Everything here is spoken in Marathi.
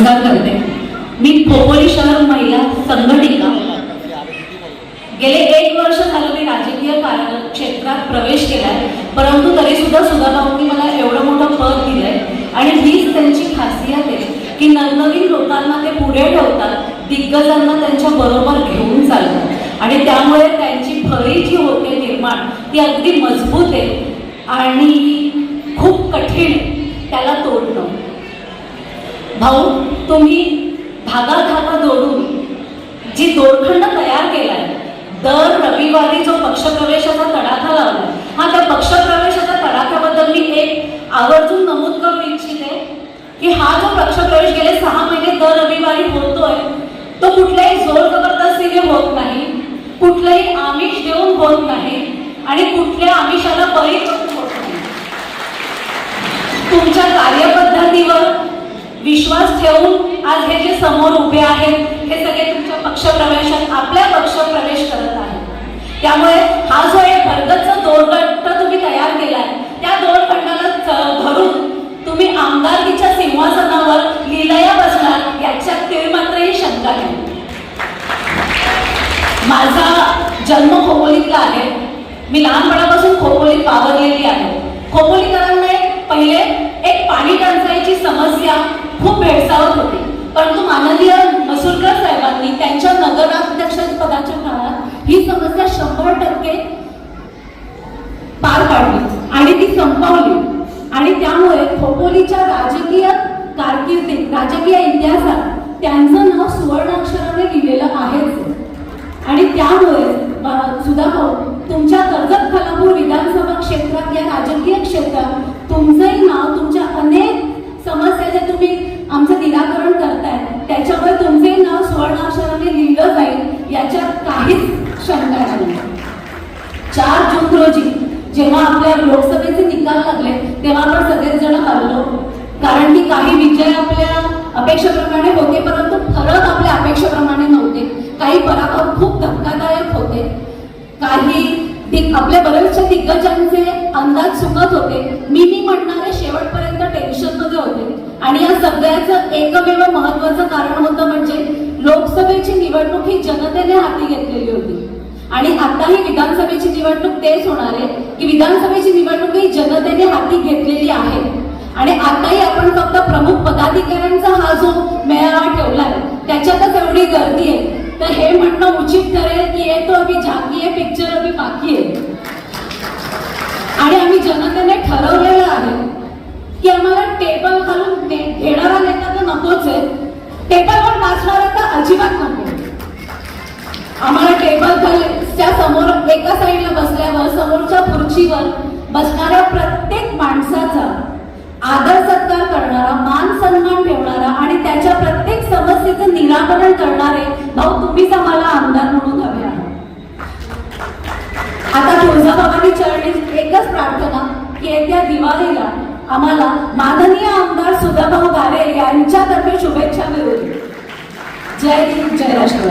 उदाहरण करते मी खोपोली शहर महिला संघटिका. गेले एक वर्ष झालं मी राजकीय कार्य क्षेत्रात प्रवेश केलाय परंतु तरी सुद्धा सुधाभाऊंनी मला एवढं मोठं पद दिलंय आणि हीच त्यांची खासियत आहे की नवनवीन लोकांना ते पुढे ठेवतात दिग्गजांना त्यांच्या बरोबर घेऊन चालतात. आणि त्यामुळे त्यांची फळी जी होते निर्माण ती अगदी मजबूत आहे आणि खूप कठीण त्याला तोडणं. भाऊ तुम्ही धागा धागा जोडून जी दोरखंड तयार केलाय दर रविवारी जो पक्षप्रवेशाचा तडाखा लावला हा त्या पक्षप्रवेशाच्या तडाख्याबद्दल मी एक आवर्जून नमूद करू इच्छिते की हा जो पक्षप्रवेश गेले सहा महिने दर रविवारी होतोय तो कुठल्याही जोर जबरदस्तीने होत नाही कुठलंही आमिष देऊन होत नाही आणि कुठल्या आमिषाला बळी होत नाही. तुमच्या कार्यपद्धतीवर विश्वास ठेवून आज हे जे समोर उभे आहेत हे सगळे तुमच्या पक्षप्रवेशात आपल्या पक्ष प्रवेश करत आहेत. त्यामुळे हा जो एक भरगतचा दोरखंड तुम्ही तयार केलाय त्या दोरखंडाला च- धरून तुम्ही आमदारकीच्या सिंहासनावर लिलया बसणार याच्यात ते मात्रही शंका नाही. माझा जन्म खोपोलीतला आहे. मी लहानपणापासून खोपोलीत वावरलेली आहे. खोपोलीकरांना एक पहिले एक पाणी टंचाईची समस्या खूप भेडसावत होते. परंतु माननीय मसुरकर साहेबांनी त्यांच्या नगराध्यक्ष पदाच्या काळात ही समस्या शंभर टक्के पार पाडली आणि ती संपवली. आणि त्यामुळे खोपोलीच्या राजकीय कारकिर्दीत राजकीय इतिहासात त्यांचं नाव सुवर्णाक्षराने लिहिलेलं आहेच. आणि त्यामुळे सुधा भाऊ तुमच्या कर्जत खालापूर विधानसभा क्षेत्रात या राजकीय क्षेत्रात तुमचे चार जून रोजी जेव्हा आपल्या लोकसभेचे निकाल लागले तेव्हा आपण सगळेच जण हरलो. कारण की काही विजय आपल्या अपेक्षेप्रमाणे होते परंतु फरक आपल्या अपेक्षेप्रमाणे नव्हते. काही पराभव खूप धक्कादायक होते. काही आपल्या बरेचशा दिग्गजांचे अंदाज चुकत होते. मी मी म्हणणारे शेवटपर्यंत टेन्शनमध्ये होते. आणि या सगळ्याचं एकमेव महत्वाचं कारण होतं म्हणजे लोकसभेची निवडणूक ही जनतेने हाती घेतलेली होती. आणि आता ही विधानसभेची निवडणूक तेच होणार आहे की विधानसभेची निवडणूक ही जनतेने हाती घेतलेली आहे. आणि आताही आपण फक्त प्रमुख पदाधिकाऱ्यांचा हा जो मेळावा ठेवलाय त्याच्यातच एवढी गर्दी आहे. तर हे म्हणणं उचित ठरेल की ये तो अभि झाकी आहे पिक्चर अभि बाकी आहे. आणि आम्ही जनतेने ठरवलेलं आहे की आम्हाला टेबल घालून घेणारा नेता तर नकोच आहे. टेबलवर नाचणारा तर अजिबात नको आम्हाला टेबल त्या समोर एका साईडला बसल्यावर समोरच्या खुर्चीवर बसणाऱ्या प्रत्येक माणसाचा आदर सत्कार करणारा मान सन्मान ठेवणारा आणि त्याच्या प्रत्येक समस्येचं निराकरण करणारे भाऊ तुम्हीच आम्हाला आमदार म्हणून हवे आहे आता तुळजाबाबांनी चरणी एकच प्रार्थना की येत्या दिवाळीला आम्हाला माननीय आमदार सुधाभाऊ गारे यांच्यातर्फे शुभेच्छा मिळवली जय हिंद जय राष्ट्रवादी.